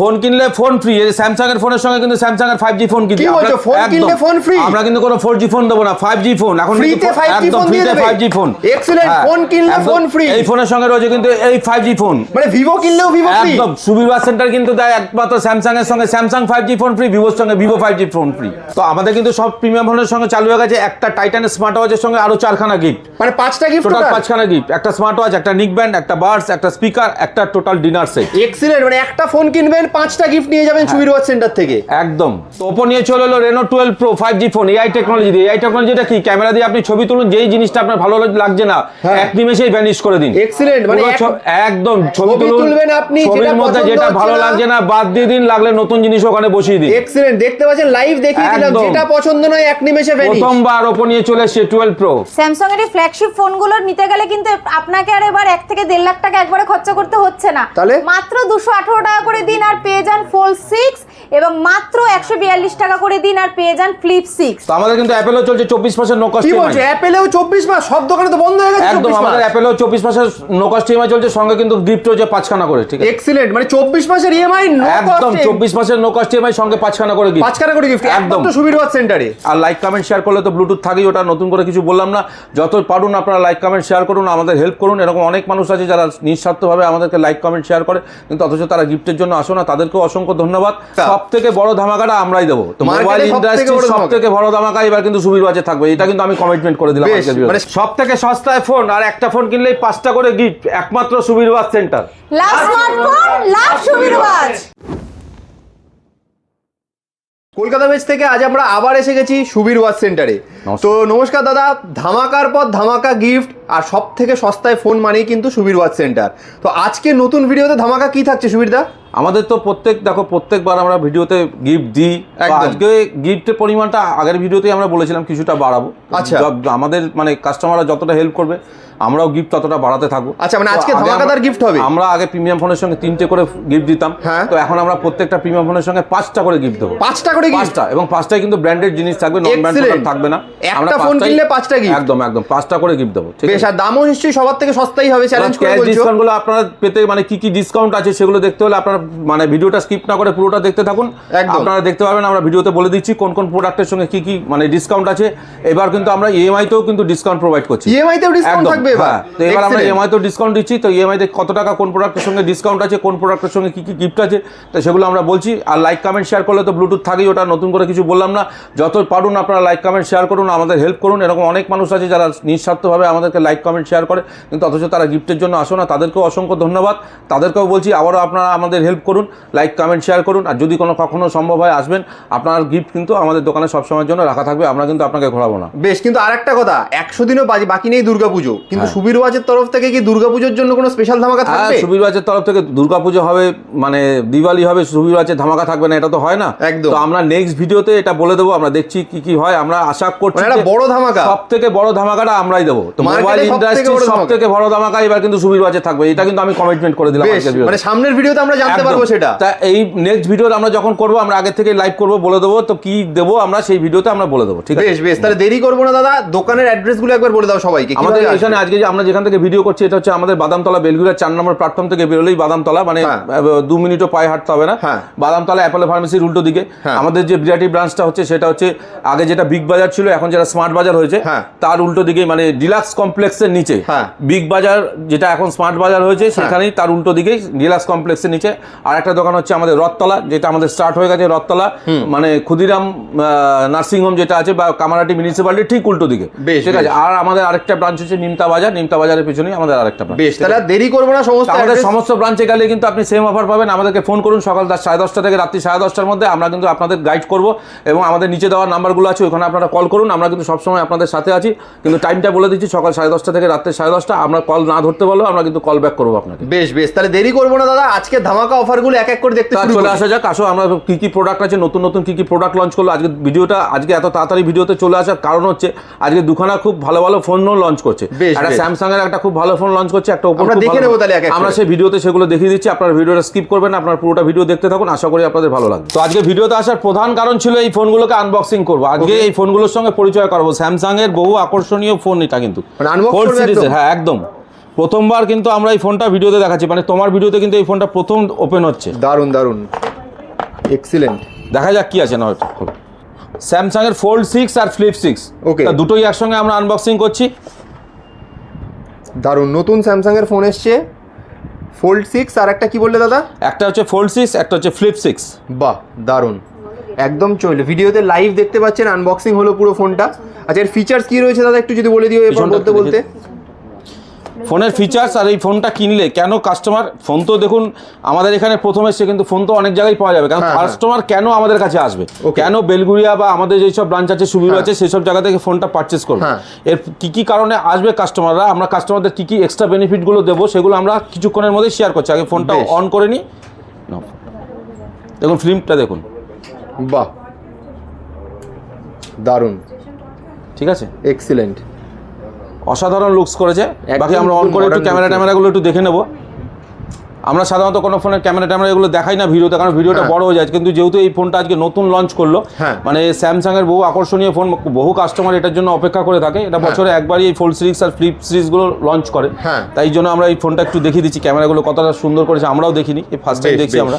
Phone কিনলে phone free এই Samsung এর ফোনের সঙ্গে কিন্তু স্যামসাং এর 5G ফোন কিনতে? আমরা- ফোন কিনলে ফোন free? আমরা কিন্তু কোনো 4G ফোন দেবো না। 5G ফোন এখন Free 5G একদম ফোন দিয়ে ফ্রিতে দেবে? 5G ফোন হ্যাঁ, ফোন কিনলে ফোন ফ্রি এই ফোনের সঙ্গে রয়েছে কিন্তু এই 5G ফোন মানে ভিভো কিনলেও ভিভো ফ্রি একদম। সুবিধা সেন্টার কিন্তু দেয় একমাত্র স্যামসাং এর সঙ্গে। Samsung five G phone free ভিভোর সঙ্গে Vivo five G phone free তো আমাদের কিন্তু সব প্রিমিয়াম ফোনের সঙ্গে চালু হয়ে গেছে। একটা টাইটানের স্মার্ট ওয়াচের সঙ্গে আরও চারখানা গিফট মানে পাঁচটা গিফট টোটাল পাঁচখানা গিফট একটা স্মার্ট ওয়াচ একটা নিক ব্যান্ড একটা বার্স একটা স্পিকার একটা টোটাল ডিনার সেট এক্সিলেন্ট মানে একটা ফোন কিনবেন পাঁচটা গিফট নিয়ে যাবেন হ্যাঁ। সুবির ওয়াচ সেন্টার থেকে। একদম। তো ওপো নিয়ে চলে এলো Reno twelve pro five G phone AI technology দিয়ে। এআই টেকনোলজিটা কি? ক্যামেরা দিয়ে আপনি ছবি তুলুন যেই জিনিসটা আপনার ভালো লাগছে না হ্যাঁ। এক নিমেষেই ভ্যানিশ করে দিন। এক্সিলেন্ট মানে একদম ছবি ছবি তুলবেন আপনি, ছবির যেটা মধ্যে যেটা ভালো লাগছে না বাদ দিয়ে দিন লাগলে নতুন জিনিস ওখানে বসিয়ে দিন। এক্সিলেন্ট দেখতে পাচ্ছেন লাইভ দেখিয়ে দিলাম। যেটা পছন্দ নয় এক নিমেষে ভ্যানিশ প্রথমবার ওপো নিয়ে চলে এসছে টুয়েলভ প্রো স্যামসাং এর ফ্ল্যাগশিপ ফোনগুলো নিতে গেলে কিন্তু আপনাকে আর এবার এক থেকে দেড় লাখ টাকা একবারে খরচা করতে হচ্ছে না। তাহলে? মাত্র দুশো আঠারো টাকা করে দিন আর পেয়ে যান ফোল্ড সিক্স এবং মাত্র একশো বিয়াল্লিশ টাকা করে দিন আর পেয়ে যান ফ্লিপ সিক্স তো আমাদের কিন্তু অ্যাপেলও চলছে চব্বিশ পার্সেন্ট নো কস্ট কি বলছো? অ্যাপেলেও চব্বিশ মাস সব দোকানে তো বন্ধ হয়ে গেছে একদম আমাদের অ্যাপেলও চব্বিশ পার্সেন্ট নো কস্ট ইএমআই চলছে সঙ্গে কিন্তু গিফট রয়েছে পাঁচখানা করে ঠিক আছে? এক্সিলেন্ট মানে চব্বিশ মাসের ইএমআই একদম চব্বিশ পার্সেন্ট নো কস্ট ইএমআই সঙ্গে পাঁচখানা করে গিফট পাঁচ টাকা করে গিফট একদম। সুবির ওয়াচ সেন্টারে আর লাইক কমেন্ট শেয়ার করলে তো ব্লুটুথ থাকেই ওটা নতুন করে কিছু বললাম না। যত পারুন আপনারা লাইক কমেন্ট শেয়ার করুন আমাদের হেল্প করুন। এরকম অনেক মানুষ আছে যারা নিঃস্বার্থভাবে আমাদেরকে লাইক কমেন্ট শেয়ার করে কিন্তু অথচ তারা গিফটের জন্য আসো না। তাদেরকেও অসংখ্য ধন্যবাদ। সব থেকে বড় ধামাকাটা আমরাই দেবো। তো মোবাইল ইন্ডাস্ট্রি সব থেকে বড় ধামাকা। এবার কিন্তু সুবির বাজে থাকবে। এটা কিন্তু আমি কমিটমেন্ট করে দিলাম বেশ, মানে- সব থেকে সস্তায় ফোন আর একটা ফোন কিনলেই পাঁচটা করে গিফট একমাত্র Subir watch centre love smartphone love Subir watch Kolkata বেচ থেকে আজ আমরা আবার এসে গেছি সুবীর ওয়াচ সেন্টারে তো নমস্কার দাদা ধামাকার পর ধামাকা গিফট আর সব থেকে সস্তায় ফোন মানেই কিন্তু সুবীর ওয়াচ সেন্টার তো আজকে নতুন ভিডিওতে ধামাকা কি থাকছে সুবীর দা? আমাদের তো প্রত্যেক দেখো প্রত্যেকবার আমরা ভিডিওতে গিফট দিই আজকে গিফটের পরিমাণটা আগের ভিডিওতেই আমরা বলেছিলাম কিছুটা বাড়াবো আচ্ছা। আমাদের মানে কাস্টমাররা যতটা হেল্প করবে আমরাও গিফট ততটা বাড়াতে থাকব আচ্ছা, মানে আজকে ধামাকাদার আমরা- হবে? আমরা আগে প্রিমিয়াম ফোনের সঙ্গে তিনটে করে গিফট দিতাম হ্যাঁ। তো এখন আমরা প্রত্যেকটা প্রিমিয়াম ফোনের সঙ্গে পাঁচটা করে গিফট দেবো পাঁচটা করে গিফট পাঁচটা এবং পাঁচটায় কিন্তু ব্র্যান্ডেড জিনিস থাকবে নন ব্র্যান্ড Excellent. থাকবে না একটা আমরা ফোন পাঁচটাই- কিনলে পাঁচটা gift। একদম একদম পাঁচটা করে গিফট দেবো ঠিক বেশ আছে আর দামও নিশ্চয়ই সবার থেকে সস্তাই হবে চ্যালেঞ্জ করে বলছো ডিসকাউন্টগুলো আপনারা পেতে মানে কি কি ডিসকাউন্ট আছে সেগুলো দেখতে হলে আপনারা মানে ভিডিওটা স্কিপ না করে পুরোটা দেখতে থাকুন। আপনারা দেখতে পাবেন আমরা ভিডিওতে বলে দিচ্ছি কোন কোন প্রোডাক্টের সঙ্গে কি কি মানে ডিসকাউন্ট আছে। এবার কিন্তু আমরা ইএমআই তেও কিন্তু ডিসকাউন্ট প্রোভাইড করছি। ইএমআই তেও ডিসকাউন্ট থাকবে হ্যাঁ। তো এবার আমরা ইএমআই তো ডিসকাউন্ট দিচ্ছি। তো ইএমআই তে কত টাকা কোন প্রোডাক্টের সঙ্গে ডিসকাউন্ট আছে কোন প্রোডাক্টের সঙ্গে কি কি গিফট আছে তো সেগুলো আমরা বলছি। আর লাইক কমেন্ট শেয়ার করলে তো ব্লুটুথ থাকেই ওটা নতুন করে কিছু বললাম না। যত পারুন আপনারা লাইক কমেন্ট শেয়ার করুন আমাদের হেল্প করুন। এরকম অনেক মানুষ আছে যারা নিঃস্বার্থভাবে আমাদেরকে লাইক কমেন্ট শেয়ার করে কিন্তু অথচ তারা গিফটের জন্য আসো না। তাদেরকেও অসংখ্য ধন্যবাদ। তাদেরকেও বলছি আবারও আপনারা আমাদের হেল্প করুন লাইক কমেন্ট শেয়ার করুন আর যদি কোনো কখনো সম্ভব হয় আসবেন আপনার গিফট কিন্তু আমাদের দোকানে সবসময়ের জন্য রাখা থাকবে আমরা কিন্তু আপনাকে ঘোরাবো না বেশ কিন্তু আরেকটা কথা একশো দিনও বাকি- নেই দুর্গাপুজো কিন্তু হ্যাঁ। সুবীর ওয়াচের তরফ থেকে কি দুর্গাপুজোর জন্য কোনো স্পেশাল ধামাকা হ্যাঁ থাকবে সুবীর বাজের তরফ থেকে দুর্গাপুজো হবে মানে দিওয়ালি হবে সুবীর বাজের ধামাকা থাকবে না এটা তো হয় না একদম। তো আমরা নেক্সট ভিডিওতে এটা বলে দেবো আমরা দেখছি কি কি হয় আমরা আশা করছি মানে একটা বড় ধামাকা। সব থেকে বড় ধামাকাটা আমরাই দেবো তো মোবাইল ইন্ডাস্ট্রি সব থেকে বড় ধামাকা এবার কিন্তু সুবীর বাজে থাকবে এটা কিন্তু আমি কমিটমেন্ট করে দিলাম। মানে সামনের ভিডিওতে আমরা জানতে একদম। পারব সেটা তা এই নেক্সট ভিডিও আমরা যখন করব আমরা আগে থেকে লাইভ করব বলে দেবো তো কি দেবো আমরা সেই ভিডিওতে আমরা বলে দেবো ঠিক আছে বেশ বেশ তাহলে দেরি করব না দাদা দোকানের অ্যাড্রেসগুলো একবার বলে দাও সবাইকে আমাদের এখানে আজকে যে আমরা যেখান থেকে ভিডিও করছি এটা হচ্ছে আমাদের বাদামতলা বেলগুড়া চার নম্বর প্ল্যাটফর্ম থেকে বেরোলেই বাদামতলা মানে হ্যাঁ। দু মিনিটও পায়ে হাঁটতে হবে না হ্যাঁ। বাদামতলা অ্যাপেলো ফার্মেসির উল্টো দিকে হ্যাঁ। আমাদের যে বিরাটি ব্রাঞ্চটা হচ্ছে সেটা হচ্ছে আগে যেটা বিগ বাজার ছিল এখন যেটা স্মার্ট বাজার হয়েছে হ্যাঁ। তার উল্টো দিকে মানে ডিলাক্স কমপ্লেক্সের নিচে। বিগ বাজার যেটা এখন স্মার্ট বাজার হয়েছে সেখানেই তার উল্টো দিকেই ডিলাক্স কমপ্লেক্সের নিচে আর একটা দোকান হচ্ছে আমাদের রথতলা যেটা আমাদের স্টার্ট হয়ে গেছে রথতলা। মানে ক্ষুদিরাম নার্সিং হোম যেটা আছে বা কামারাটি মিউনিসিপালিটি ঠিক উল্টো দিকে। বেশ, ঠিক আছে? আর আমাদের আরেকটা ব্রাঞ্চ হচ্ছে নিমতা বাজার নিমতা বাজারের পিছনেই আমাদের আরেকটা ব্রাঞ্চ বেশ তাহলে দেরি করব না সমস্ত আমাদের সমস্ত ব্রাঞ্চে গেলে কিন্তু আপনি সেম অফার পাবেন। আমাদেরকে ফোন করুন সকাল সাড়ে দশটা থেকে রাত্রি সাড়ে দশটার মধ্যে আমরা কিন্তু আপনাদের গাইড করব এবং আমাদের নিচে দেওয়ার নাম্বারগুলো আছে ওখানে আপনারা কল করুন। আমরা কিন্তু সবসময় আপনাদের সাথে আছি কিন্তু টাইমটা বলে দিচ্ছি সকাল সাড়ে দশটা থেকে রাত্রি সাড়ে দশটা আমরা কল না ধরতে পারলেও আমরা কিন্তু কল ব্যাক করব আপনাকে। বেশ বেশ তাহলে দেরি করব না দাদা আজকে ধামাকা অফারগুলো এক এক করে দেখতে শুরু চলে করি। আসা যাক আসো আমরা কি কি প্রোডাক্ট আছে নতুন নতুন কি কি প্রোডাক্ট লঞ্চ করল আজকে ভিডিওটা আজকে এত তাড়াতাড়ি ভিডিওতে চলে আসার কারণ হচ্ছে আজকে দুখানা খুব ভালো ভালো ফোনও লঞ্চ করছে একটা। স্যামসাং এর একটা খুব ভালো ফোন লঞ্চ করছে একটা আমরা দেখে নেব তাহলে এক এক আমরা সেই ভিডিওতে সেগুলো দেখিয়ে দিচ্ছি আপনার ভিডিওটা স্কিপ করবেন না, আপনার পুরোটা ভিডিও দেখতে থাকুন আশা করি আপনাদের ভালো লাগবে তো আজকে ভিডিওতে আসার প্রধান কারণ ছিল এই ফোনগুলোকে আনবক্সিং করব আজকে. এই ফোনগুলোর সঙ্গে পরিচয় করাবো স্যামসাং এর বহু আকর্ষণীয় ফোন এটা কিন্তু মানে? হ্যাঁ একদম প্রথমবার কিন্তু আমরা এই ফোনটা ভিডিওতে দেখাচ্ছি। মানে তোমার ভিডিওতে কিন্তু এই ফোনটা প্রথম ওপেন হচ্ছে। দারুণ দারুণ এক্সিলেন্ট দেখা যাক কি আছে না স্যামসাং এর ফোল্ড সিক্স আর ফ্লিপ সিক্স Okay. দুটোই একসঙ্গে আমরা আনবক্সিং করছি। দারুণ নতুন স্যামসাং এর ফোন এসছে। ফোল্ড সিক্স আর একটা কি বললে দাদা? একটা হচ্ছে ফোল্ড সিক্স একটা হচ্ছে ফ্লিপ সিক্স বাহ দারুণ একদম চলবে ভিডিওতে লাইভ দেখতে পাচ্ছেন আনবক্সিং হলো পুরো ফোনটা আচ্ছা এর ফিচার্স কি রয়েছে দাদা? একটু যদি বলে দিও এরপর পিছনটা বলতে একটু বলতে। ফোনের ফিচার্স আর এই ফোনটা কিনলে কেন কাস্টমার ফোন তো দেখুন আমাদের এখানে প্রথম এসছে কিন্তু ফোন তো অনেক জায়গায় পাওয়া যাবে কারণ হ্যাঁ, হ্যাঁ। কাস্টমার কেন আমাদের কাছে আসবে. কেন বেলগুড়িয়া বা আমাদের যেসব ব্রাঞ্চ আছে সুবিধা হ্যাঁ। আছে সেসব জায়গা থেকে ফোনটা পারচেস করবে। হ্যাঁ। এর কি কি কারণে আসবে কাস্টমাররা আমরা কাস্টমারদের কি কি এক্সট্রা বেনিফিটগুলো দেবো সেগুলো আমরা কিছুক্ষণের মধ্যে শেয়ার করছি। আগে ফোনটা অন করে নিই। দেখুন ফিল্মটা দেখুন। বাহ। দারুণ ঠিক আছে? এক্সিলেন্ট অসাধারণ লুকস করেছে। বাকি আমরা অন করে একটু ক্যামেরা ট্যামেরাগুলো একটু দেখে নেব। আমরা সাধারণত কোনো ফোনের ক্যামেরা ট্যামেরা এগুলো দেখাই না ভিডিওতে কারণ ভিডিওটা হ্যাঁ। বড় হয়ে যায় কিন্তু যেহেতু এই ফোনটা আজকে নতুন লঞ্চ করল হ্যাঁ। মানে স্যামসাং এর বহু আকর্ষণীয় ফোন বহু কাস্টমার এটার জন্য অপেক্ষা করে থাকে। এটা বছরে একবারই এই ফোল্ড সিরিজ আর ফ্লিপ সিরিজগুলো লঞ্চ করে। হ্যাঁ। তাই জন্য আমরা এই ফোনটা একটু দেখিয়ে দিচ্ছি। ক্যামেরাগুলো কতটা সুন্দর করেছে আমরাও দেখিনি। এই ফার্স্ট টাইম দেখছি আমরা।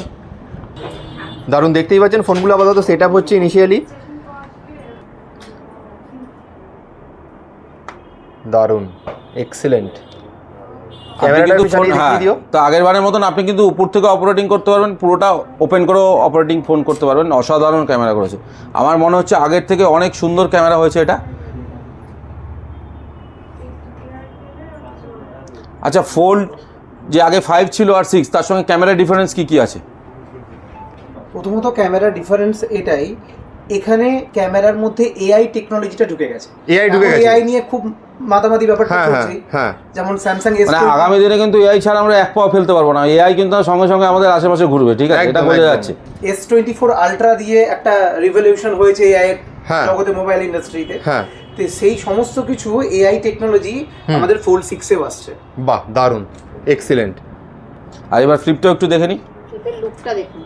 দারুণ দেখতেই পাচ্ছেন ফোনগুলো আপাতত সেট আপ হচ্ছে ইনিশিয়ালি দারুণ এক্সিলেন্ট আপনি ক্যামেরাটা কিন্তু একটু ফোন চালিয়ে হ্যাঁ দেখিয়ে দিও। তো আগের বারের মতন আপনি কিন্তু উপর থেকে অপারেটিং করতে পারবেন পুরোটা ওপেন করেও অপারেটিং ফোন করতে পারবেন অসাধারণ ক্যামেরা করেছে। আমার মনে হচ্ছে আগের থেকে অনেক সুন্দর ক্যামেরা হয়েছে এটা। আচ্ছা ফোল্ড যে আগে ফাইভ ছিল আর সিক্স তার সঙ্গে ক্যামেরা ডিফারেন্স কি কি আছে? প্রথমত ক্যামেরা ডিফারেন্স এটাই এখানে ক্যামেরার মধ্যে এআই টেকনোলজিটা ঢুকে গেছে। AI ঢুকে গেছে। এআই নিয়ে খুব মাতামাতি ব্যাপারটা হ্যাঁ হ্যাঁ চলছে হ্যাঁ। যেমন স্যামসাং এস মানে আগামী দিনে কিন্তু এআই ছাড়া আমরা এক পাও ফেলতে পারব না। এআই কিন্তু সঙ্গে সঙ্গে আমাদের আশেপাশে ঘুরবে ঠিক আছে? এটা একদম, যাচ্ছে। এস টোয়েন্টি ফোর আলট্রা দিয়ে একটা রিভলিউশন হয়েছে এআই এর হ্যাঁ। জগতে মোবাইল ইন্ডাস্ট্রিতে হ্যাঁ। তো সেই সমস্ত কিছু এআই টেকনোলজি আমাদের ফোল্ড সিক্সেও আসছে। বাহ দারুণ এক্সিলেন্ট আর এবার ফ্লিপটাও একটু দেখে নিই লুকটা দেখুন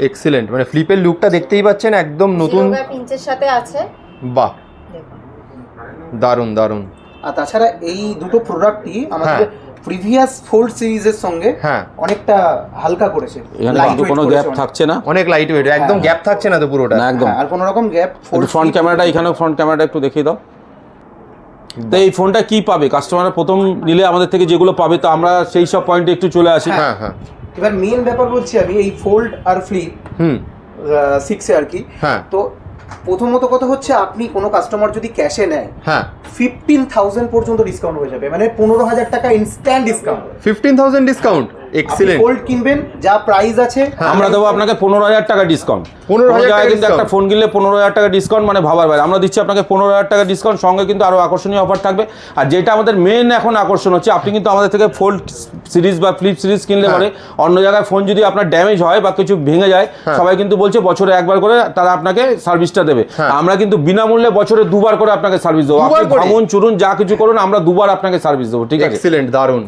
এক্সিলেন্ট মানে ফ্লিপের লুকটা দেখতেই পাচ্ছেন একদম নতুন। পিঞ্চের সাথে আছে। বাহ। দারুণ দারুণ আর তাছাড়া এই দুটো প্রোডাক্টই আমাদের হ্যাঁ। প্রিভিয়াস ফোল্ড সিরিজের সঙ্গে হ্যাঁ। অনেকটা হালকা করেছে। এখানে কোনো গ্যাপ থাকছে না? অনেক লাইট ওয়েট একদম হ্যাঁ। গ্যাপ থাকছে না তো পুরোটা। না একদম। হ্যাঁ, আর কোনো রকম গ্যাপ ফ্রন্ট ক্যামেরাটা এখানেও ফ্রন্ট ক্যামেরাটা একটু দেখিয়ে দাও। তো এই ফোনটা কি পাবে? কাস্টমাররা প্রথম নিলে আমাদের থেকে যেগুলো পাবে তো আমরা সেই সব পয়েন্টে একটু চলে আসি। হ্যাঁ হ্যাঁ। এবার মেন ব্যাপার বলছি আমি এই ফোল্ড আর ফ্লিপ হুম। সিক্সে আর কি। হ্যাঁ। তো প্রথমত কথা হচ্ছে আপনি কোনো কাস্টমার যদি ক্যাশে নেয় হ্যাঁ। ফিফটিন থাউজেন্ড পর্যন্ত ডিসকাউন্ট হয়ে যাবে। মানে পনেরো হাজার টাকা instant discount fifteen thousand discount excellent fold কিনবেন যা প্রাইস আছে আমরা দেবো আপনাকে পনেরো হাজার টাকা ডিসকাউন্ট 15,000 টাকা কিন্তু একটা ফোন কিনলে পনেরো হাজার টাকা ডিসকাউন্ট মানে ভাবার বাইরে। আমরা দিচ্ছি আপনাকে পনেরো হাজার টাকা ডিসকাউন্ট সঙ্গে কিন্তু আরও আকর্ষণীয় অফার থাকবে। আর যেটা আমাদের মেন এখন আকর্ষণ হচ্ছে আপনি কিন্তু আমাদের থেকে ফোল্ড সিরিজ বা ফ্লিপ সিরিজ কিনলে হ্যাঁ। পরে অন্য জায়গায় ফোন যদি আপনার ড্যামেজ হয় বা কিছু ভেঙে যায় সবাই কিন্তু বলছে বছরে একবার করে তারা আপনাকে সার্ভিসটা দেবে। হ্যাঁ। আমরা কিন্তু বিনামূল্যে বছরে দুবার করে আপনাকে সার্ভিস দেবো। আপনি? ভাঙুন চুরুন যা কিছু করুন আমরা দুবার আপনাকে সার্ভিস দেবো ঠিক আছে? এক্সিলেন্ট দারুণ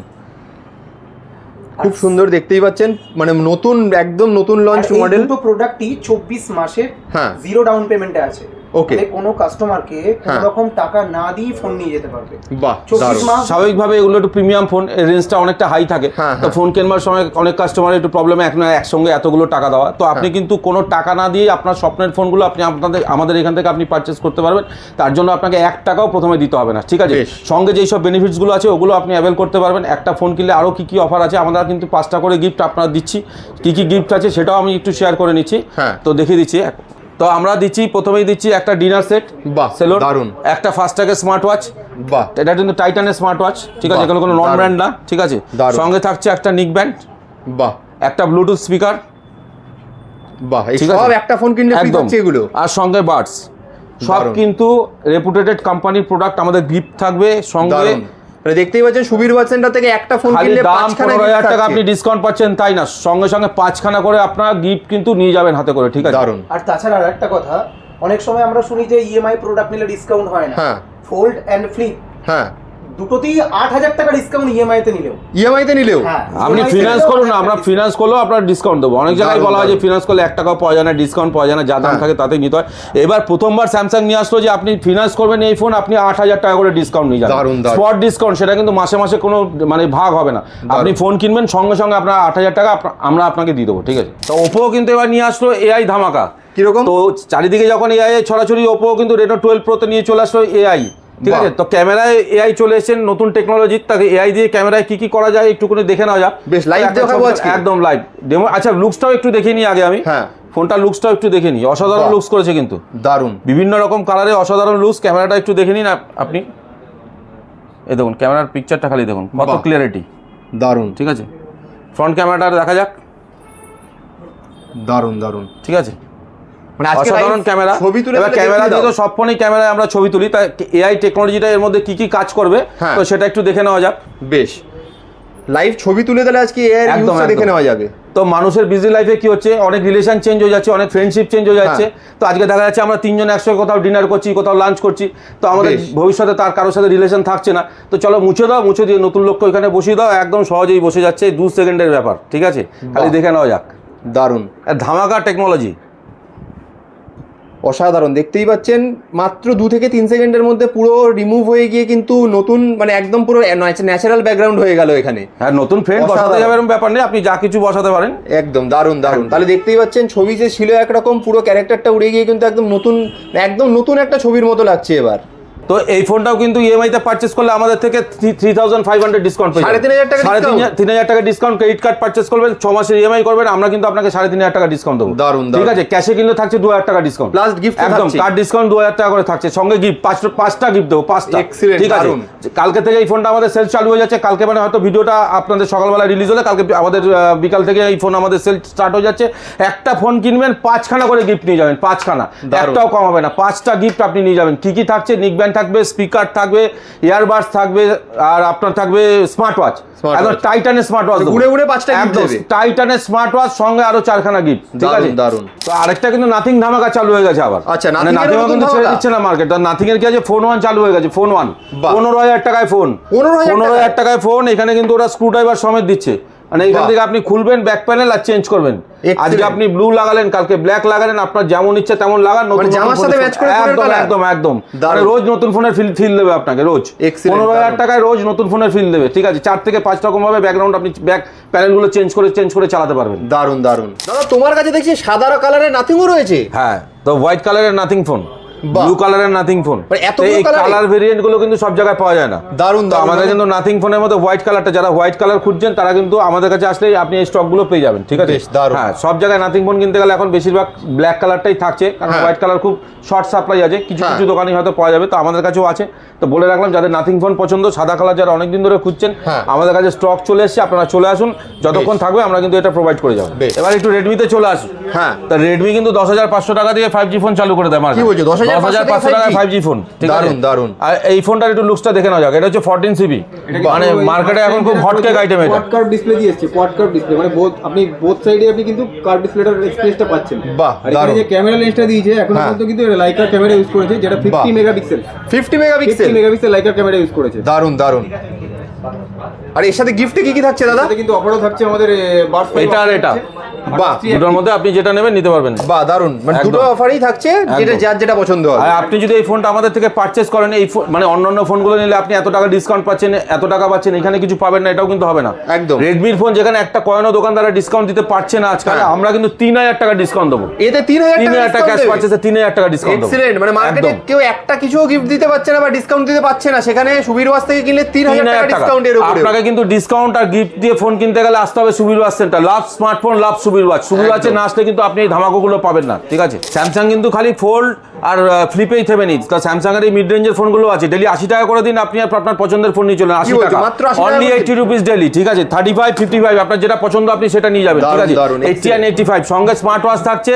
খুব সুন্দর দেখতেই পাচ্ছেন। মানে নতুন একদম নতুন লঞ্চ মডেল দুটো প্রোডাক্টই চব্বিশ মাসের হ্যাঁ। জিরো ডাউন পেমেন্টে আছে। Okay. মানে কোনো কাস্টমারকে কোনো হ্যাঁ। রকম টাকা না দিয়ে ফোন নিয়ে যেতে পারবে বাহ চব্বিশ স্বাভাবিকভাবে এগুলো একটু প্রিমিয়াম ফোন রেঞ্জটা অনেকটা হাই থাকে হ্যাঁ, তো হ্যাঁ। ফোন কেনবার সময় অনেক কাস্টমারের একটু প্রবলেম এক না একসঙ্গে এতগুলো টাকা দেওয়া তো আপনি হ্যাঁ। কিন্তু কোনো টাকা না দিয়ে আপনার স্বপ্নের ফোনগুলো আপনি আপনাদের আমাদের এখান থেকে আপনি পারচেস করতে পারবেন তার জন্য আপনাকে এক টাকাও প্রথমে দিতে হবে না ঠিক আছে সঙ্গে যেই সব বেনিফিটসগুলো আছে ওগুলো আপনি অ্যাভেল করতে পারবেন একটা ফোন কিনলে আরও কী কী অফার আছে আমরা কিন্তু পাঁচটা করে গিফট আপনার দিচ্ছি কী কী গিফট আছে সেটাও আমি একটু শেয়ার করে নিচ্ছি হ্যাঁ। তো দেখিয়ে দিচ্ছি তো আমরা দিচ্ছি প্রথমেই দিচ্ছি একটা ডিনার সেট বাহ, সেলোর দারুণ। একটা ফাস্ট্যাগের স্মার্ট ওয়াচ বাহ। এটা কিন্তু টাইটানের স্মার্ট ওয়াচ ঠিক আছে এগুলো কোনো নন ব্র্যান্ড না ঠিক আছে। সঙ্গে থাকছে একটা নিক ব্যান্ড বাহ। একটা ব্লুটুথ স্পিকার বাহ এই সব একটা ফোন কিনলে ফ্রি থাকছে এগুলো? আর সঙ্গে বাডস সব কিন্তু রেপুটেটেড কোম্পানির প্রোডাক্ট আমাদের গিফট থাকবে সঙ্গে দারুণ মানে দেখতেই পাচ্ছেন সুবীর বাস সেন্টার থেকে একটা ফোন কিনলে দাম পনেরো হাজার টাকা আপনি ডিসকাউন্ট পাচ্ছেন তাই না? সঙ্গে সঙ্গে পাঁচখানা করে আপনার গিফট কিন্তু নিয়ে যাবেন হাতে করে ঠিক আছে? দারুণ আর তাছাড়া আর একটা কথা অনেক সময় আমরা শুনি যে ইএমআই প্রোডাক্ট নিলে ডিসকাউন্ট হয় না। হ্যাঁ। ফোল্ড অ্যান্ড ফ্লিপ হ্যাঁ। দুটোতেই আট হাজার টাকা ডিসকাউন্ট ইএমআই তে নিলেও। ইএমআই তে নিলেও? হ্যাঁ আপনি ফিনান্স করুন না আমরা ফিনান্স করলেও আপনার ডিসকাউন্ট দেবো। অনেক জায়গায় বলা হয় যে ফিনান্স করলে এক টাকাও পাওয়া যায় না ডিসকাউন্ট পাওয়া যায় না যা দাম হ্যাঁ। থাকে তাতেই নিতে হয়। এবার প্রথমবার স্যামসাং নিয়ে আসলো যে আপনি ফিনান্স করবেন এই ফোন আপনি আট হাজার টাকা করে ডিসকাউন্ট নিয়ে যাবেন। স্পট ডিসকাউন্ট সেটা কিন্তু মাসে মাসে কোনো মানে ভাগ হবে না। আপনি ফোন কিনবেন সঙ্গে সঙ্গে আপনার আট হাজার টাকা আমরা আপনাকে দিয়ে দেবো ঠিক আছে? তো ওপো কিন্তু এবার নিয়ে আসলো এআই ধামাকা। কীরকম? তো চারিদিকে যখন এআই ছড়াছড়ি ওপো কিন্তু রেনো টুয়েলভ প্রোতে নিয়ে চলে আসলো এআই ঠিক আছে? তো ক্যামেরায় এআই চলে এসেছেন নতুন টেকনোলজি তাকে এআই দিয়ে ক্যামেরায় কি কি করা যায় একটুখানি দেখে নেওয়া যাক। বেশ, একটা দেখাবো আজকে? একদম লাইভ ডেমো আচ্ছা লুকসটাও একটু দেখে নিই আগে আমি। হ্যাঁ। ফোনটা লুকসটাও একটু দেখে নিই। অসাধারণ। লুকস করেছে কিন্তু। দারুণ। বিভিন্ন রকম কালারে অসাধারণ লুকস ক্যামেরাটা একটু দেখে নিন আপ- আপনি। এই দেখুন ক্যামেরার পিকচারটা খালি দেখুন। কত। ক্লিয়ারিটি দারুণ। ঠিক আছে? ফ্রন্ট ক্যামেরাটা দেখা যাক। দারুণ দারুণ। ঠিক আছে? মানে আজকে অসাধারণ ক্যামেরা। ছবি তুলে ক্যামেরা দিয়ে তো সব ফোনেই ক্যামেরায় আমরা ছবি তুলি। তাই এআই টেকনোলজিটা এর মধ্যে কি কি কাজ করবে হ্যাঁ। তো সেটা একটু দেখে নেওয়া যাক। বেশ। লাইভ ছবি তুলে দিলে আজকে একদম, ইউজটা দেখে নেওয়া যাবে। তো মানুষের বিজি লাইফে কি হচ্ছে? অনেক রিলেশন চেঞ্জ হয়ে যাচ্ছে অনেক ফ্রেন্ডশিপ চেঞ্জ হয়ে যাচ্ছে। তো আজকে দেখা যাচ্ছে আমরা তিনজন একসঙ্গে কোথাও ডিনার করছি কোথাও লাঞ্চ করছি। তো আমাদের ভবিষ্যতে তার কারোর সাথে রিলেশন থাকছে না। তো চলো মুছে দাও মুছে দিয়ে নতুন লোককে ওইখানে বসিয়ে দাও একদম সহজেই বসে যাচ্ছে। দু সেকেন্ডের ব্যাপার ঠিক আছে? খালি দেখে নেওয়া যাক। দারুণ। ধামাকা টেকনোলজি অসাধারণ। দেখতেই পাচ্ছেন মাত্র দু থেকে তিন সেকেন্ডের মধ্যে পুরো রিমুভ হয়ে গিয়ে কিন্তু নতুন মানে একদম পুরো ন্যাচারাল ব্যাকগ্রাউন্ড হয়ে গেল এখানে। হ্যাঁ নতুন ফ্রেন্ড বসাতে। যাবে এরকম ব্যাপার নেই আপনি যা কিছু বসাতে পারেন। একদম দারুণ দারুণ। তাহলে দেখতেই পাচ্ছেন ছবি যে ছিল একরকম পুরো ক্যারেক্টারটা উড়ে গিয়ে কিন্তু একদম নতুন একদম নতুন একটা ছবির মতো লাগছে এবার। তো এই ফোনটাও কিন্তু ইএমআই তে পারচেস করলে আমাদের থেকে three thousand five hundred discount পেয়ে সাড়ে তিন হাজার টাকা সাড়ে তিন হাজার- টাকা ডিসকাউন্ট ক্রেডিট কার্ড পারচেস করবেন ছ মাসের ইএমআই করবেন আমরা কিন্তু আপনাকে সাড়ে তিন হাজার টাকা ডিসকাউন্ট দেবো। দারুণ ঠিক আছে? ক্যাশে কিন্তু থাকছে দু হাজার টাকা ডিসকাউন্ট Plus গিফট একদম। কার্ড ডিসকাউন্ট দু হাজার টাকা করে থাকছে। সঙ্গে গিফট পাঁচটা পাঁচটা গিফট দেবো পাঁচটা। ঠিক আছে? কালকে থেকে এই ফোনটা আমাদের সেল চালু হয়ে যাচ্ছে। কালকে মানে হয়তো ভিডিওটা আপনাদের সকালবেলা রিলিজ হলে কালকে আমাদের বিকাল থেকে এই ফোন আমাদের সেল স্টার্ট হয়ে যাচ্ছে। একটা ফোন কিনবেন পাঁচখানা করে গিফট নিয়ে যাবেন পাঁচখানা। একটাও কম হবে না। পাঁচটা গিফট আপনি নিয়ে যাবেন। কি কি থাকছে নিক ব্যান্ড থাকবে স্পিকার থাকবে ইয়ারবাডস থাকবে আর আপনার থাকবে স্মার্ট ওয়াচ একদম টাইটানের স্মার্ট ওয়াচ ঘুরে ঘুরে পাঁচটা একদম। টাইটানের স্মার্ট ওয়াচ সঙ্গে আরও চারখানা গিফট ঠিক আছে? দারুণ। তো আরেকটা কিন্তু নাথিং ধামাকা চালু হয়ে গেছে আবার। আচ্ছা, মানে নাথিং কিন্তু ছেড়ে দিচ্ছে না মার্কেট নাথিং এর কি আছে? ফোন ওয়ান চালু হয়ে গেছে ফোন ওয়ান পনেরো হাজার টাকায় ফোন পনেরো হাজার টাকায়? ফোন এখানে কিন্তু ওরা স্ক্রু ড্রাইভার সমেত দিচ্ছে। মানে এখান থেকে আপনি খুলবেন ব্যাক প্যানেল আর চেঞ্জ করবেন। আজকে আপনি ব্লু লাগালেন কালকে ব্ল্যাক লাগালেন আপনার যেমন ইচ্ছে তেমন লাগান মানে জামার সাথে match করে একদম একদম একদম। মানে রোজ নতুন ফোনের ফিল ফিল দেবে আপনাকে রোজ। পনেরো হাজার টাকায় রোজ নতুন ফোনের ফিল দেবে ঠিক আছে? চার থেকে পাঁচ রকম ভাবে ব্যাকগ্রাউন্ড আপনি ব্যাক প্যানেলগুলো চেঞ্জ করে চেঞ্জ করে চালাতে পারবেন। দারুণ দারুণ। দাদা তোমার কাছে দেখছি সাদা কালারের নাথিংও রয়েছে। হ্যাঁ তো হোয়াইট কালারের নাথিং ফোন। ব্লু কালারের নাথিং ফোন এই কালার ভেরিয়েন্টগুলো কিন্তু সব জায়গায় পাওয়া যায় না। দারুণ তো আমাদের কিন্তু নাথিং ফোনের মধ্যে হোয়াইট কালারটা যারা হোয়াইট কালার খুঁজছেন তারা কিন্তু আমাদের কাছে আসলেই আপনি এই স্টকগুলো পেয়ে যাবেন ঠিক আছে? হ্যাঁ সব জায়গায় নাথিং ফোন কিনতে গেলে এখন বেশিরভাগ ব্ল্যাক কালারটাই থাকছে কারণ হ্যাঁ। হোয়াইট কালার খুব শর্ট সাপ্লাই আছে কিছু হ্যাঁ। কিছু দোকানে হয়তো পাওয়া যাবে তো আমাদের কাছেও আছে। তো বলে রাখলাম যাদের নাথিং ফোন পছন্দ সাদা কালার যারা অনেকদিন ধরে খুঁজছেন হ্যাঁ। আমাদের কাছে স্টক চলে এসেছে আপনারা চলে আসুন যতক্ষণ থাকবে আমরা কিন্তু এটা প্রোভাইড করে যাব। এবার একটু রেডমিতে চলে আসুন হ্যাঁ। তা রেডমি কিন্তু দশ হাজার পাঁচশো টাকা দিয়ে ফাইভ জি ফোন চালু করে দেয় কি বলছো? 10,500 পাঁচশো টাকা ফাইভ জি ফোন দারুণ, দারুণ। আর এই ফোনটার একটু লুকসটা দেখে নেওয়া যাক। এটা হচ্ছে ফোরটিন সিবি মানে মার্কেটে এখন খুব হট কেক আইটেম এটা। কার্ভ ডিসপ্লে দিয়ে এসছে কার্ভ ডিসপ্লে মানে বোথ আপনি বোথ সাইডে আপনি কিন্তু কার্ভ ডিসপ্লেটার এক্সপ্রেসটা পাচ্ছেন। বাহ, আর দারুণ। যে ক্যামেরা লেন্সটা দিয়েছে এখন হ্যাঁ। পর্যন্ত কিন্তু লাইকা ক্যামেরা ইউজ করেছে যেটা বাহ। 50 megapixel fifty 50 megapixel megapixel Leica camera use করেছে। দারুণ দারুণ। আর এর সাথে গিফটে কি কি থাকছে দাদা? কিন্তু অফারও থাকছে আমাদের এটা আর এটা। বাহ, দুটোর মধ্যে আপনি যেটা নেবেন নিতে পারবেন। বাহ দারুণ। মানে দুটো অফারই থাকছে যেটা যার যেটা পছন্দ আর আপনি যদি এই ফোনটা আমাদের থেকে পারচেস করেন এই ফোন মানে অন্যান্য ফোনগুলো নিলে আপনি এত টাকা ডিসকাউন্ট পাচ্ছেন এত টাকা পাচ্ছেন এখানে কিছু পাবেন না এটাও কিন্তু হবে না। একদম। রেডমির ফোন যেখানে একটা কয়েনও দোকানদাররা ডিসকাউন্ট দিতে পারছে না আজকাল হ্যাঁ। আমরা কিন্তু তিন হাজার টাকা ডিসকাউন্ট দেবো। এতে তিন হাজার তিন হাজার টাকা ক্যাশ পারচেসে তিন হাজার টাকা ডিসকাউন্ট এক্সিলেন্ট মানে মার্কেটে কেউ একটা কিছুও গিফট দিতে পারছে না বা ডিসকাউন্ট দিতে পারছে না সেখানে সুবীর ওয়াজ থেকে কিনলে তিন হাজার হাজার টাকা। ডিসকাউন্টের উপরে আপনাকে কিন্তু ডিসকাউন্ট আর গিফট দিয়ে ফোন কিনতে গেলে আসতে হবে Subir watch centre love smartphone love Subir watch Subir ওয়াচে। না আসলে কিন্তু আপনি এই ধামাকাগুলো পাবেন না ঠিক আছে? স্যামসাং কিন্তু খালি ফোল্ড আর ফ্লিপেই থেমে নিচ্ছে তা স্যামসাং এর এই মিড রেঞ্জের ফোনগুলো আছে। ডেলি আশি টাকা করে দিন আপনি আপনার পছন্দের ফোন নিয়ে চলেন। আশি? টাকা। মাত্র 80 টাকা অনলি এইটি রুপিস ডেলি ঠিক আছে? থার্টি ফাইভ ফিফটি ফাইভ আপনার যেটা পছন্দ আপনি সেটা নিয়ে যাবেন ঠিক আছে? দারুণ, এইটটি অ্যান্ড এইটটি ফাইভ সঙ্গে স্মার্ট ওয়াচ থাকছে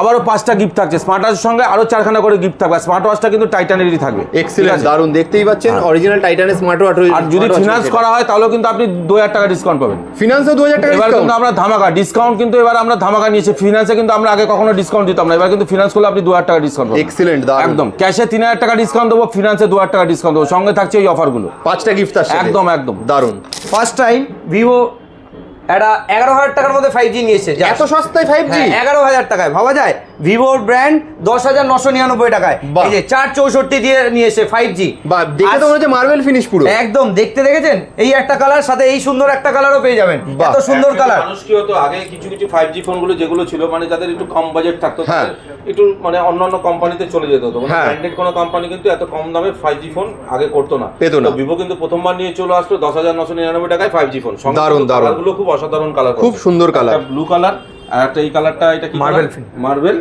আবারও পাঁচটা গিফট থাকছে। স্মার্ট ওয়াচের সঙ্গে আরও চারখানা করে গিফট থাকবে। স্মার্ট ওয়াচটা কিন্তু টাইটানেরই থাকবে এক্সিলেন্ট? দারুণ দেখতেই পাচ্ছেন অরিজিনাল টাইটানের স্মার্ট ওয়াচ আর যদি ফিনান্স করা হয় তাহলেও কিন্তু আপনি দু হাজার টাকা ডিসকাউন্ট পাবেন। ফিনান্সে দু হাজার টাকা এবার কিন্তু আমরা ধামাকা ডিসকাউন্ট কিন্তু এবার আমরা ধামাকা নিয়েছি। ফিনান্সে কিন্তু আমরা আগে কখনো ডিসকাউন্ট দিতাম না এবার কিন্তু ফিনান্স করলে আপনি দু হাজার টাকা ডিসকাউন্ট পাবেন। এক্সিলেন্ট দারুণ একদম। ক্যাশে তিন হাজার টাকা ডিসকাউন্ট দেবো ফিনান্সে দু হাজার টাকা ডিসকাউন্ট দেবো। সঙ্গে থাকছে এই অফারগুলো পাঁচটা গিফট আসছে একদম, একদম। দারুণ ফার্স্ট টাইম ভিভো একটা এগারো হাজার টাকার মধ্যে ফাইভ জি নিয়েছে। এত সস্তায় ফাইভ জি হ্যাঁ এগারো হাজার টাকায়। ভাবা যায় ভিভোর ব্র্যান্ড দশ হাজার নশো নিরানব্বই টাকায়। এই যে চার চৌষট্টি দিয়ে নিয়েছে ফাইভ জি বা দেখে তো মনে হচ্ছে মার্বেল ফিনিশ পুরো। একদম দেখতে দেখেছেন? এই একটা কালার সাথে এই সুন্দর একটা কালারও পেয়ে যাবেন। এত সুন্দর কালার মানুষ কি হতো আগে কিছু কিছু ফাইভ জি ফোনগুলো যেগুলো ছিল মানে যাদের একটু কম বাজেট থাকতো হ্যাঁ। একটু মানে অন্যান্য কোম্পানিতে চলে যেত হতো। ব্র্যান্ডেড কোনো কোম্পানি কিন্তু এত কম দামে ফাইভ জি ফোন আগে করতো না। পেতো না। ভিভো কিন্তু প্রথমবার নিয়ে চলে আসলো দশ হাজার নশো নিরানব্বই টাকায় ফাইভ জি ফোন দারুণ, দারুণ। গুলো খুব অসাধারণ কালার খুব সুন্দর কালার ব্লু কালার আর একটা এই কালারটা এটা কি মার্বেল মার্বেল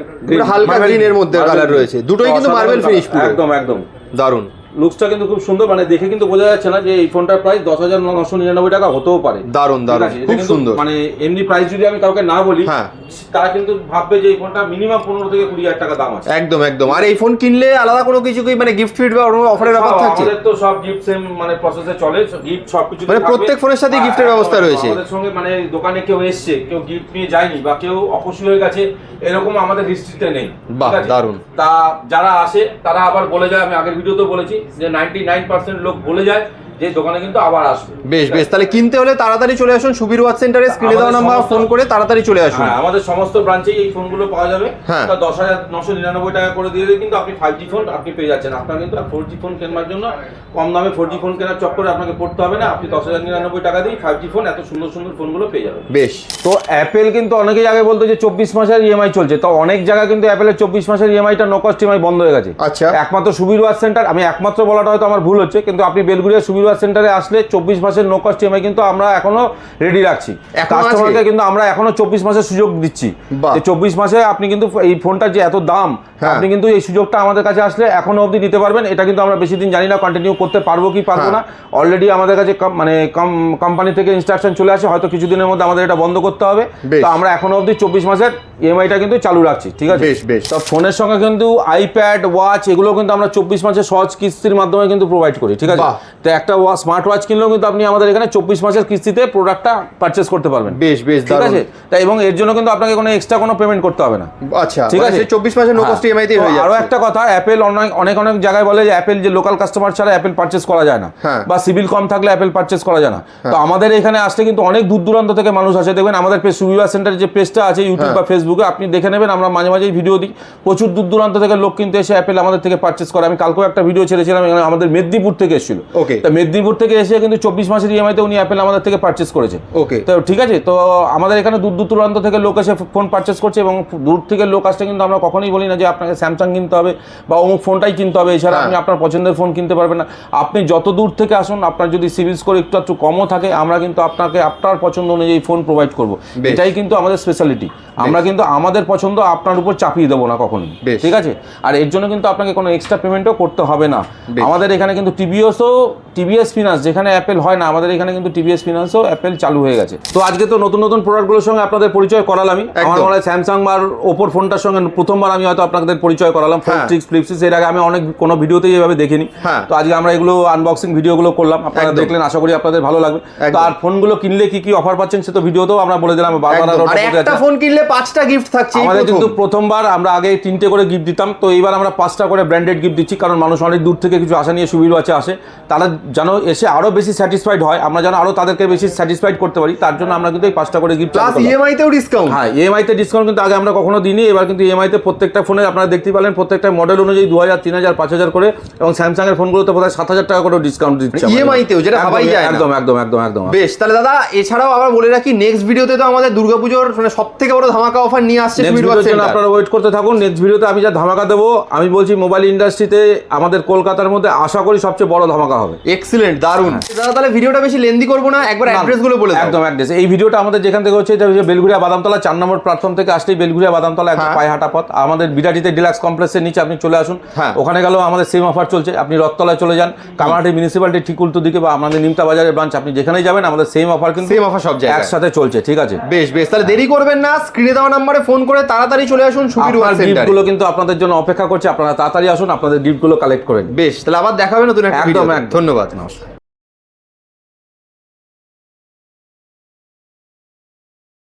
হালকা গ্রিন এর মধ্যে কালার রয়েছে। দুটোই কিন্তু মার্বেল ফিনিশ পুরো। একদম একদম। দারুণ লুকসটা কিন্তু খুব সুন্দর মানে দেখে কিন্তু বোঝা যাচ্ছে না যে এই ফোনটার প্রাইস দশ হাজার নশো নিরানব্বই টাকা হতেও পারে দারুণ। আছে? খুব সুন্দর। মানে এমনি প্রাইস যদি আমি কাউকে না বলি হ্যাঁ। তারা কিন্তু ভাববে যে এই ফোনটা মিনিমাম পনেরো থেকে কুড়ি হাজার টাকা দাম আছে একদম একদম আর এই ফোন কিনলে আলাদা কোনো কিছু কি মানে গিফট ফিট বা অফারের ব্যাপার থাকছে আমাদের তো সব গিফট সেম মানে প্রসেসে চলে গিফট সব কিছু মানে প্রত্যেক ফোনের সাথেই গিফটের ব্যবস্থা রয়েছে। আমাদের সঙ্গে মানে দোকানে কেউ এসছে কেউ গিফট নিয়ে যায়নি বা কেউ অখুশি হয়ে গেছে এরকম আমাদের হিস্ট্রিতে নেই বাহ? দারুণ। তা যারা আসে তারা আবার বলে যায় আমি আগের ভিডিওতেও বলেছি যে নাইনটি নাইন পার্সেন্ট লোক বলে যায় যে দোকানে কিন্তু আবার আসবে। বেশ বেশ তাহলে কিনতে হলে তাড়াতাড়ি চলে আসুন। সুবীর ওয়াচ সেন্টারে স্ক্রিনে দেওয়া নাম্বার ফোন করে তাড়াতাড়ি চলে আসুন। হ্যাঁ আমাদের সমস্ত ব্রাঞ্চেই এই ফোনগুলো পাওয়া যাবে। হ্যাঁ। তা দশ হাজার নশো নিরানব্বই টাকা করে দিয়ে দিয়ে কিন্তু আপনি ফাইভ জি ফোন আপনি পেয়ে যাচ্ছেন। আপনার কিন্তু ফোর জি ফোন কেনার জন্য কম দামে ফোর জি ফোন কেনার চক্করে আপনাকে পড়তে হবে না। আপনি দশ হাজার নিরানব্বই টাকা দিয়ে ফাইভ জি ফোন এত সুন্দর সুন্দর ফোনগুলো পেয়ে যাবেন। বেশ তো অ্যাপেল কিন্তু অনেকেই আগে বলতো যে চব্বিশ মাসের ইএমআই চলছে। তো অনেক জায়গায় কিন্তু অ্যাপেলের চব্বিশ মাসের ইএমআইটা নো কস্ট ইএমআই বন্ধ হয়ে গেছে। আচ্ছা। একমাত্র সুবীর ওয়াচ সেন্টার আমি একমাত্র বলাটা হয়তো আমার ভুল হচ্ছে কিন্তু আপনি বেলগুড়িয়া সুবীর ওয়াচ সেন্টারে আসলে চব্বিশ মাসের নো কস্ট ইএমআই কিন্তু আমরা এখনও রেডি রাখছি। কাস্টমারকে কিন্তু আমরা এখনও চব্বিশ মাসের সুযোগ দিচ্ছি। যে চব্বিশ মাসে আপনি কিন্তু এই ফোনটার যে এত দাম হ্যাঁ। আপনি কিন্তু এই সুযোগটা আমাদের কাছে আসলে এখনও অবধি নিতে পারবেন। এটা কিন্তু আমরা বেশি দিন জানি না কন্টিনিউ করতে পারব কি পারব হ্যাঁ। না। অলরেডি আমাদের কাছে মানে কোম্পানি থেকে ইনস্ট্রাকশন চলে আসে হয়তো কিছুদিনের মধ্যে আমাদের এটা বন্ধ করতে হবে। তো আমরা এখনও অবধি চব্বিশ মাসের ইএমআইটা কিন্তু চালু রাখছি ঠিক আছে? বেশ, বেশ। তো ফোনের সঙ্গে কিন্তু আইপ্যাড ওয়াচ এগুলো কিন্তু আমরা চব্বিশ মাসের সহজ কিস্তির মাধ্যমে কিন্তু প্রোভাইড করি ঠিক আছে? তো একটা স্মার্ট ওয়াচ কিনলেও কিন্তু আপনি আমাদের এখানে চব্বিশ মাসের কিস্তিতে প্রোডাক্টটা পারচেস করতে পারবেন। বেশ বেশ ঠিক আছে? তাই এবং এর জন্য কিন্তু আপনাকে কোনো এক্সট্রা কোনো পেমেন্ট করতে হবে না। আচ্ছা ঠিক মানে আছে? চব্বিশ মাসের নো হ্যাঁ। কস্ট ইএমআই তো হয়ে আরও যাচ্ছে। একটা কথা অ্যাপেল অনেক অনেক অনেক জায়গায় বলে যে অ্যাপেল যে লোকাল কাস্টমার ছাড়া অ্যাপেল পারচেস করা যায় না। হ্যাঁ। বা সিভিল কম থাকলে অ্যাপেল পারচেস করা যায় না। তো আমাদের এখানে আসলে কিন্তু অনেক দূর দূরান্ত থেকে মানুষ আসে। দেখবেন আমাদের সুবিধা সেন্টারের যে পেজটা আছে ইউটিউব হ্যাঁ। বা ফেসবুকে আপনি দেখে নেবেন আমরা মাঝে মাঝেই ভিডিও দিই। প্রচুর দূর দূরান্ত থেকে লোক কিন্তু এসে অ্যাপেল আমাদের থেকে পারচেস করে। আমি কালকেও একটা ভিডিও ছেড়েছিলাম এখানে আমাদের মেদিনীপুর থেকে এসেছিল। ওকে তো মেদিনীপুর থেকে এসে কিন্তু চব্বিশ মাসের ইএমআইতে উনি অ্যাপেল আমাদের থেকে পারচেস করেছে। ওকে তো ঠিক আছে তো আমাদের এখানে দূর দূর দূরান্ত থেকে লোক এসে ফোন পারচেস করছে এবং দূর থেকে লোক আসলে কিন্তু আমরা কখনোই বলি না যে আপনাকে স্যামসাং কিনতে হবে বা অমুক ফোনটাই কিনতে হবে এছাড়া হ্যাঁ। আপনি আপনার পছন্দের ফোন কিনতে পারবেন না। আপনি যত দূর থেকে আসুন আপনার যদি সিভিল স্কোর একটু একটু কমও থাকে আমরা কিন্তু আপনাকে আপনার পছন্দ অনুযায়ী ফোন প্রোভাইড করব। এটাই কিন্তু আমাদের স্পেশালিটি আমরা কিন্তু আমাদের পছন্দ আপনার উপর চাপিয়ে দেবো না কখনোই। ঠিক আছে? আর এর জন্য কিন্তু আপনাকে কোনো এক্সট্রা পেমেন্টও করতে হবে না। আমাদের এখানে কিন্তু টিভিএসও টিভিএস ফিনান্স যেখানে অ্যাপেল হয় না আমাদের এখানে কিন্তু টিভিএস ফিনান্সও অ্যাপেল চালু হয়ে গেছে। তো আজকে তো নতুন নতুন প্রোডাক্টগুলোর সঙ্গে আপনাদের পরিচয় করালামই। আমার মনে হয় স্যামসাং বা ওপোর ফোনটার সঙ্গে প্রথমবার আমি হয়তো আপনাদের পরিচয় করালাম ফোর হ্যাঁ। সিক্স ফ্লিপ এর আগে আমি অনেক কোনো ভিডিওতেই এভাবে দেখিনি। হ্যাঁ। তো আজকে আমরা এগুলো আনবক্সিং ভিডিওগুলো করলাম। আপনারা দেখলেন আশা করি আপনাদের ভালো লাগবে। তো আর ফোনগুলো কিনলে কি কি অফার পাচ্ছেন সে তো ভিডিওতেও আমরা বলে দিলাম বারবার একটা ফোন কিনলে পাঁচটা গিফট থাকছে আমাদের কিন্তু প্রথমবার আমরা আগে তিনটে করে গিফট দিতাম। তো এইবার আমরা পাঁচটা করে ব্র্যান্ডেড গিফট দিচ্ছি কারণ মানুষ অনেক দূর থেকে কিছু আশা নিয়ে সুবিধা আছে আসে। তারা যেন এসে আরও বেশি স্যাটিসফাইড হয় আমরা যেন আরও তাদেরকে বেশি স্যাটিসফাইড করতে পারি তার জন্য আমরা কিন্তু এই পাঁচটা করে গিফট প্লাস ইএমআই তেও ডিসকাউন্ট হ্যাঁ ইএমআই তে ডিসকাউন্ট কিন্তু আগে আমরা কখনো দিইনি এবার কিন্তু ইএমআই তে প্রত্যেকটা ফোনে আপনারা দেখতে পেলেন প্রত্যেকটা মডেল অনুযায়ী দু হাজার তিন হাজার পাঁচ হাজার করে এবং স্যামসাং এর ফোনগুলোতে বোধ হয় সাত হাজার টাকা করে ডিসকাউন্ট দিচ্ছে আমাদের। EMI তেও, যেটা ভাবাই যায় একদম একদম একদম একদম। বেশ তাহলে দাদা এছাড়াও আবার বলে রাখি নেক্সট ভিডিওতে তো আমাদের দুর্গাপুজোর মানে সব থেকে বড় ধামাকা অফার নিয়ে আসছে আপনারা ওয়েট করতে থাকুন নেক্সট ভিডিওতে আমি যা ধামাকা দেবো আমি বলছি মোবাইল ইন্ডাস্ট্রিতে আমাদের কলকাতার মধ্যে আশা করি সবচেয়ে বড় ধামাকা হবে। এক্সিলেন্ট দারুণ দাদা তাহলে ভিডিওটা বেশি লেন্দি করব না একবার অ্যাড্রেসগুলো বলে একদম অ্যাড্রেস এই ভিডিওটা আমাদের যেখান থেকে হচ্ছে এটা হচ্ছে বেলগুড়িয়া বাদামতলা চার নম্বর প্ল্যাটফর্ম থেকে আসলেই বেলগুড়িয়া বাদামতলা একদম হ্যাঁ। পায়ে হাঁটা পথ। আমাদের বিরাটিতে ডিলাক্স কমপ্লেক্সের নিচে আপনি চলে আসুন। হ্যাঁ। ওখানে গেলেও আমাদের সেম অফার চলছে। আপনি রথতলায় চলে যান কামারহাটি মিউনিসিপ্যালিটি ঠিক উল্টো দিকে বা আমাদের নিমতা বাজারের ব্রাঞ্চ আপনি যেখানেই যাবেন আমাদের সেম অফার কিন্তু Same offer সব জায়গায়। একসাথে চলছে ঠিক আছে? বেশ বেশ। তাহলে দেরি করবেন না স্ক্রিনে দেওয়া নাম্বারে ফোন করে তাড়াতাড়ি চলে আসুন সুবীর ওয়াচ সেন্টারে গিফটগুলো কিন্তু আপনাদের জন্য অপেক্ষা করছে আপনারা তাড়াতাড়ি আসুন আপনাদের গিফটগুলো কালেক্ট করেন বেশ তাহলে আবার দেখাবে নতুন একটা একদম। ধন্যবাদ। নমস্কার